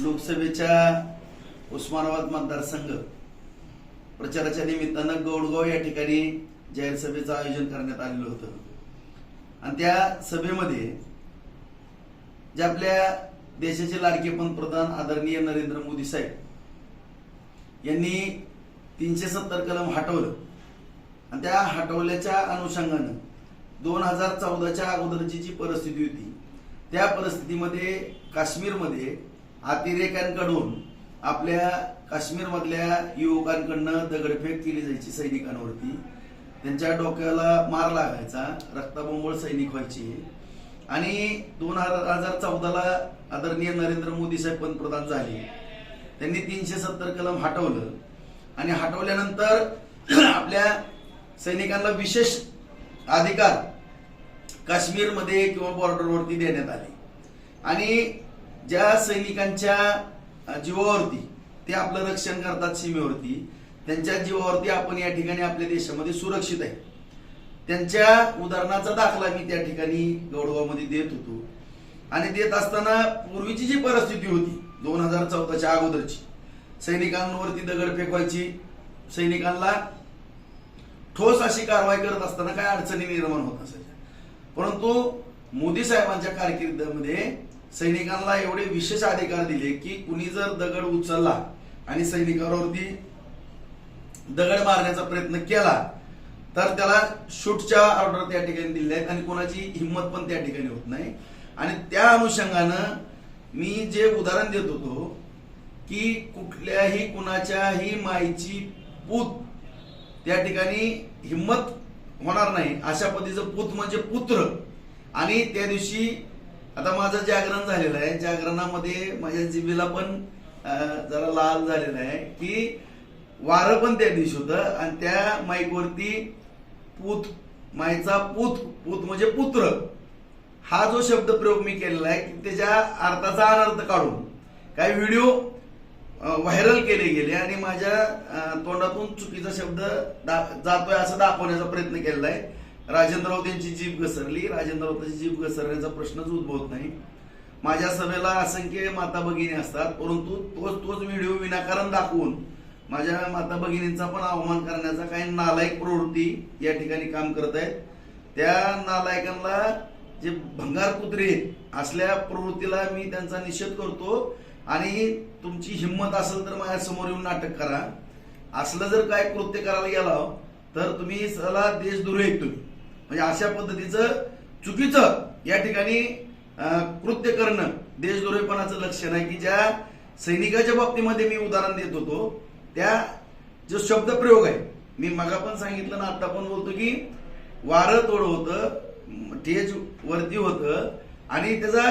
लोकसभेच्या उस्मानाबाद मतदारसंघ प्रचाराच्या निमित्तानं गौडगाव या ठिकाणी जाहीर सभेचं आयोजन करण्यात आलेलं होतं. आणि त्या सभेमध्ये जे आपल्या देशाचे लाडके पंतप्रधान आदरणीय नरेंद्र मोदी साहेब यांनी तीनशे सत्तर कलम हटवलं. आणि त्या हटवल्याच्या अनुषंगानं दोन हजार चौदाच्या अगोदरची जी परिस्थिती होती त्या परिस्थितीमध्ये काश्मीरमध्ये अतिरेक्यांकडून आपल्या काश्मीरमधल्या युवकांकडनं दगडफेक केली जायची सैनिकांवरती. त्यांच्या डोक्याला मार लागायचा रक्ताबोंबळ सैनिक व्हायचे. आणि दोन हजार चौदाला आदरणीय नरेंद्र मोदी साहेब पंतप्रधान झाले. त्यांनी तीनशे सत्तर कलम हटवलं. आणि हटवल्यानंतर आपल्या सैनिकांना विशेष अधिकार काश्मीरमध्ये किंवा बॉर्डरवरती देण्यात आले. आणि ज्या सैनिकांच्या जीवावरती ते आपलं रक्षण करतात सीमेवरती त्यांच्या जीवावरती आपण या ठिकाणी आपल्या देशामध्ये सुरक्षित आहे. त्यांच्या उदाहरणाचा दाखला मी त्या ठिकाणी गौडगावमध्ये देत होतो. आणि देत असताना पूर्वीची जी परिस्थिती होती दोन हजार चौदाच्या अगोदरची सैनिकांवरती दगड फेकवायची सैनिकांना ठोस अशी कारवाई करत असताना काय अडचणी निर्माण होत असायच्या? परंतु मोदी साहेबांच्या कारकिर्दीमध्ये सैनिकांना एवढे विशेष अधिकार दिले की कुणी जर दगड उचलला आणि सैनिकांवरती दगड मारण्याचा प्रयत्न केला तर त्याला शूटच्या ऑर्डर त्या ठिकाणी दिल्या आहेत आणि कोणाची हिंमत पण त्या ठिकाणी होत नाही. आणि त्या अनुषंगानं मी जे उदाहरण देत होतो की कुठल्याही कुणाच्याही माईची पूत त्या ठिकाणी हिंमत होणार नाही. अशा पद्धतीचं पूत म्हणजे पुत्र. आणि त्या दिवशी आता माझं जागरण झालेलं आहे. जागरणामध्ये माझ्या जिबीला पण जरा लाल झालेलं आहे की वारं पण त्या दिवशी होतं आणि त्या माईकवरती पूत माईचा पूत पूत म्हणजे पुत्र. हा जो शब्द प्रयोग मी केलेला आहे की त्याच्या अर्थाचा अनर्थ काढून. काही व्हिडिओ व्हायरल केले गेले आणि माझ्या तोंडातून चुकीचा शब्द दा- जातोय असं दाखवण्याचा प्रयत्न केलेला आहे. राजेंद्र राऊत यांची जीभ घसरली. राजेंद्र राऊतांची जीभ घसरण्याचा प्रश्नच उद्भवत नाही. माझ्या सभेला असंख्य माता भगिनी असतात परंतु तोच तोच व्हिडिओ विनाकारण दाखवून माझ्या माता भगिनींचा पण अवमान करण्याचा काही नालायक प्रवृत्ती या ठिकाणी काम करत आहेत. त्या नालायकांना जे भंगार कुत्रे आहेत, असल्या प्रवृत्तीला मी त्यांचा निषेध करतो आणि तुमची हिंमत असेल तर माझ्यासमोर येऊन नाटक करा. असलं जर काय कृत्य करायला गेला तर तुम्ही सला देशद्रोही आहेत तुम्ही. म्हणजे अशा पद्धतीचं चुकीचं या ठिकाणी कृत्य करणं देशद्रोहीपणाचं लक्षण आहे की ज्या सैनिकाच्या बाबतीमध्ये मी उदाहरण देत होतो त्या जो शब्द प्रयोग आहे. मी मगा पण सांगितलं ना आता पण बोलतो की वारं तोड होतं ठेज वरती होतं आणि त्याचा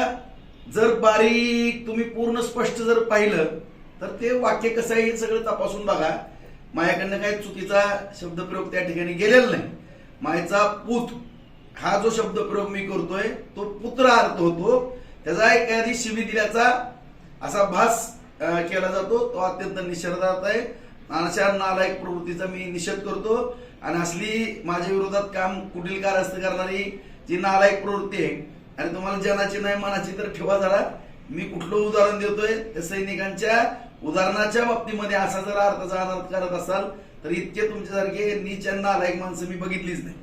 जर बारीक तुम्ही पूर्ण स्पष्ट जर पाहिलं तर ते वाक्य कसं आहे हे सगळं तपासून बघा. माझ्याकडनं काही चुकीचा शब्दप्रयोग त्या ठिकाणी गेलेला नाही. मायचा पूत. हा जो शब्दप्रयोग मी करतोय तो पुत्र अर्थ होतो. त्याचा एखादी शिवी दिल्याचा असा भास केला जातो. तो अत्यंत निषेधार्थ आहे. अशा नालायक प्रवृत्तीचा मी निषेध करतो. आणि असली माझ्या विरोधात काम कुठील कारस्थ करणारी जी नालायक प्रवृत्ती आहे आणि तुम्हाला जनाची नाही मनाची तर ठेवा जरा. मी कुठलं उदाहरण देतोय? त्या सैनिकांच्या उदाहरणाच्या बाबतीमध्ये असा जर अर्थाचा अनर्थ करत असाल तर इतके तुमच्यासारखे नीच आणि नालायक माणसं मी बघितलीच नाही.